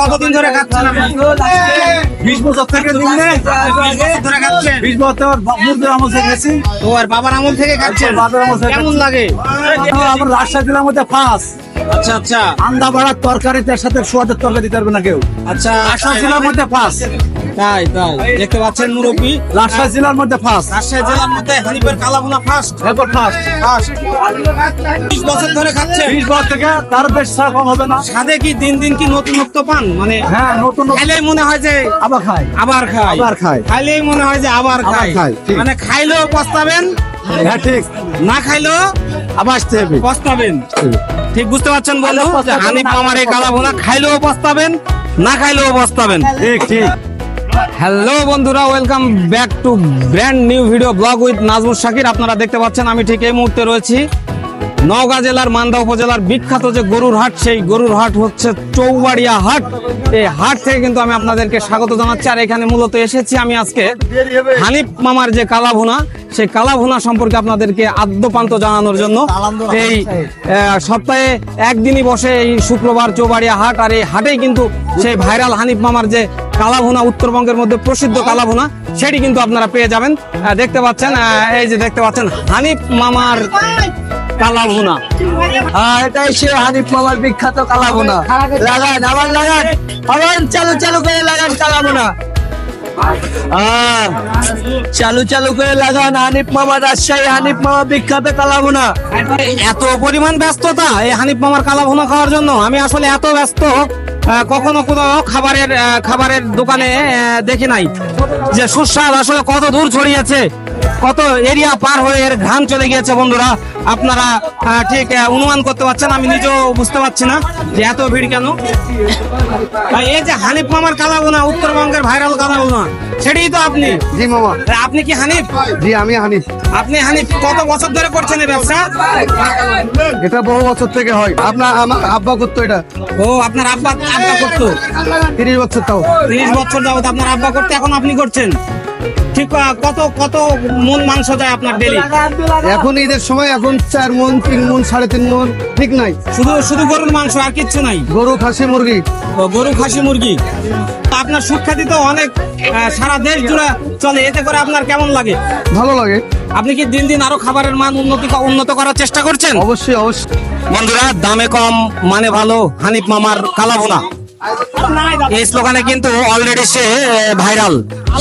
কতদিন ধরে খাচ্ছেন বিশ বছর থেকে দিনে ধরে খাচ্ছেন বিশ বছর আমল থেকে গেছি। তো আর বাবার আমল থেকে খাচ্ছেন বাবার আমল থেকে কেমন লাগে? আমার রাজশাহী জেলার মধ্যে ফাঁস। আচ্ছা আচ্ছা। আন্দা বাড়ার তরকারি তার সাথে সোয়াদের তরকারি দিতে পারবে না কেউ। আচ্ছা। আশা জেলার মধ্যে ফাঁস। তাই তাই। দেখতে পাচ্ছেন মুরব্বী রাজশাহী জেলার মধ্যে ফাঁস রাজশাহী জেলার মধ্যে হানিফের কালাভুনা ফার্স্ট এরপর ফাঁস ফার্স্ট বিশ বছর ধরে খাচ্ছেন বিশ বছর থেকে তার বেশ কম হবে না। সাথে কি দিন দিন কি নতুনত্ব পান? মানে হ্যাঁ নতুন খাইলেই মনে হয় যে আবার খায়। আবার খাই আবার খাই। খাইলেই মনে হয় যে আবার খাই। মানে খাইলেও পস্তাবেন হ্যাঁ ঠিক। না খাইলেও আবার পস্তাবেন। ঠিক। বুঝতে পারছেন বলো হানিফ না। মামার এই। কালাভুনা খাইলেও পস্তাবেন না খাইলেও পস্তাবেন। ঠিক ঠিক। হ্যালো বন্ধুরা welcome back to brand new video blog with Nazmul Shakir আপনারা দেখতে পাচ্ছেন, আমি ঠিক এই মুহূর্তে রয়েছি। নওগাঁ জেলার মান্দা উপজেলার বিখ্যাত যে গরুর হাট, সেই গরুর হাট হচ্ছে চৌবাড়িয়া হাট। এই হাট থেকে কিন্তু আমি আপনাদেরকে স্বাগত জানাচ্ছি। আর এখানে মূলত এসেছি আমি আজকে হানিফ মামার যে কালাভুনা, সেই কালাভুনা সম্পর্কে আপনাদেরকে আদ্যপান্ত জানানোর জন্য। এই সপ্তাহে একদিনই বসে এই শুক্রবার চৌবাড়িয়া হাট, আর এই হাটেই কিন্তু সেই ভাইরাল হানিফ মামার যে কালাভুনা, উত্তরবঙ্গের মধ্যে প্রসিদ্ধ কালাভুনা, সেটি কিন্তু আপনারা পেয়ে যাবেন। দেখতে পাচ্ছেন এই যে দেখতে পাচ্ছেন, হানিফ মামার কালাভুনা। হ্যাঁ এটাই সে হানিফ মামার বিখ্যাত কালাবোনা লাগান, আবার লাগান। আবার চালু চালু করে লাগান কালাবোনা চালু চালু করে লাগান হানিফ মামা রাজশাহী, হানিফ মামা বিখ্যাত কালাবোনা এত পরিমাণ ব্যস্ততা এই হানিফ মামার কালাভুনা খাওয়ার জন্য। আমি আসলে এত ব্যস্ত কখনো কোনো খাবারের খাবারের দোকানে দেখি নাই। যে সুস্বাদ আসলে কত দূর ছড়িয়েছে। কত এরিয়া পার হয়ে এর ঘ্রাণ চলে গিয়েছে বন্ধুরা? আপনারা ঠিক অনুমান করতে পারছেন আমি নিজেও বুঝতে পারছি না যে এত ভিড় কেন। এই যে হানিফ মামার কালাভুনা উত্তরবঙ্গের ভাইরাল কালাভুনা সেটাই তো আপনি। জি মামা। আপনি কি হানিফ? জি আমি হানিফ। আপনি হানিফ কত বছর ধরে করছেন এই ব্যবসা? এটা বহু বছর থেকে হয়। আপনার আমার আব্বা করতো এটা। ও আপনার আব্বা আব্বা করতো? তিরিশ বছর তাও। তিরিশ বছর যাবত আপনার আব্বা করতে এখন আপনি করছেন? ঠিক কত কত মন মাংস যায় আপনার ডেলি এখন ঈদের সময় এখন চার মন তিন মন সাড়ে তিন মন ঠিক নাই। শুধু শুধু গরুর মাংস আর কিচ্ছু নাই? গরু খাসি মুরগি। গরু খাসি মুরগি। আপনার সুখ্যাতি তো অনেক সারা দেশ জুড়ে চলে এতে করে আপনার কেমন লাগে? ভালো লাগে। আপনি কি দিন দিন আরও খাবারের মান উন্নতি উন্নত করার চেষ্টা করছেন? অবশ্যই অবশ্যই। বন্ধুরা দামে কম মানে ভালো হানিফ মামার কালাভুনা। এই স্লোগানে কিন্তু অলরেডি সে ভাইরাল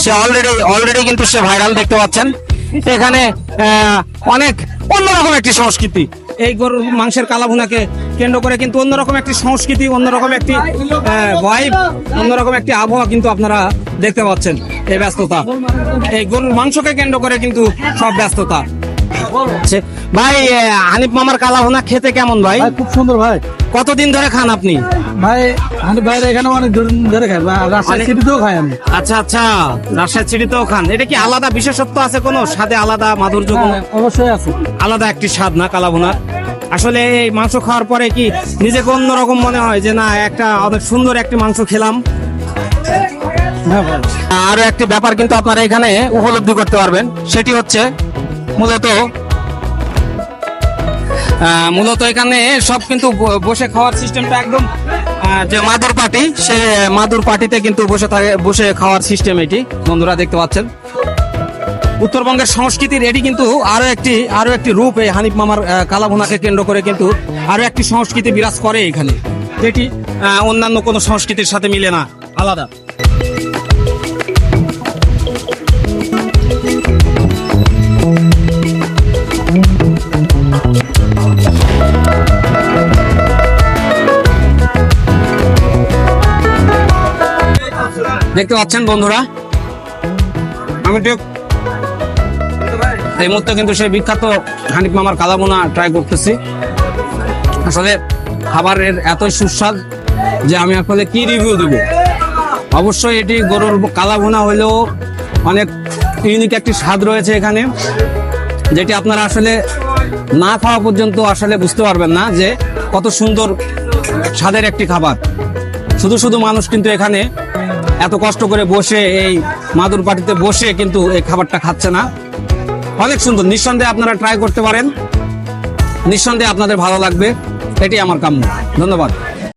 সে অলরেডি অলরেডি কিন্তু সে ভাইরাল দেখতে পাচ্ছেন। এখানে অনেক অন্যরকম একটি সংস্কৃতি। এই গরুর মাংসের কালাভুনাকে কেন্দ্র করে কিন্তু অন্যরকম একটি সংস্কৃতি, অন্যরকম একটি ভাইব অন্যরকম একটি আবহাওয়া কিন্তু আপনারা দেখতে পাচ্ছেন। এই ব্যস্ততা। এই গরুর মাংসকে কেন্দ্র করে কিন্তু সব ব্যস্ততা। ভাই হানিফ মামার কালাভুনা খেতে কেমন ভাই? ভাই খুব সুন্দর ভাই। কতদিন ধরে খান আপনি? ভাই হানিফ বাইরে এখানে অনেক ধরে খাই রাজশাহী সিটিতেও খাই আমি। আচ্ছা আচ্ছা রাজশাহী চিড়িতেও খান। এটা কি আলাদা বিশেষত্ব আছে কোনো? স্বাদে আলাদা মাধুর্য কোনো? হ্যাঁ, অবশ্যই আছে। আলাদা একটি স্বাদ না কালাভুনার আসলে এই মাংস খাওয়ার পরে কি নিজেকে অন্যরকম মনে হয় যে না একটা অনেক সুন্দর একটি মাংস খেলাম? হ্যাঁ আরও একটি ব্যাপার কিন্তু আপনারা এখানে উপলব্ধি করতে পারবেন। সেটি হচ্ছে মূলত মূলত এখানে সব কিন্তু বসে খাওয়ার সিস্টেমটা একদম যে মাদুর পার্টি সে মাদুর পার্টিতে কিন্তু বসে থাকে বসে খাওয়ার সিস্টেম এটি, বন্ধুরা দেখতে পাচ্ছেন। উত্তরবঙ্গের সংস্কৃতির এটি কিন্তু আরও একটি আরও একটি রূপ এই হানিফ মামার কালাভুনাকে কেন্দ্র করে কিন্তু আরও একটি সংস্কৃতি বিরাজ করে এখানে। যেটি অন্যান্য কোনো সংস্কৃতির সাথে মিলে না, আলাদা। দেখতে পাচ্ছেন বন্ধুরা? আমি এই মুহূর্তে কিন্তু সেই বিখ্যাত হানিফ মামার কালাবোনা ট্রাই করতেছি। আসলে খাবারের এতই সুস্বাদ যে আমি আসলে কি রিভিউ দেব? অবশ্যই এটি গরুর কালাভুনা হলেও অনেক ইউনিক একটি স্বাদ রয়েছে এখানে, যেটি আপনারা আসলে না খাওয়া পর্যন্ত আসলে বুঝতে পারবেন না যে কত সুন্দর স্বাদের একটি খাবার। শুধু শুধু মানুষ কিন্তু এখানে এত কষ্ট করে বসে, এই মাদুর পাটিতে বসে কিন্তু এই খাবারটা খাচ্ছে না। অনেক সুন্দর। নিঃসন্দেহে আপনারা ট্রাই করতে পারেন। নিঃসন্দেহে আপনাদের ভালো লাগবে। এটি আমার কাম্য। ধন্যবাদ।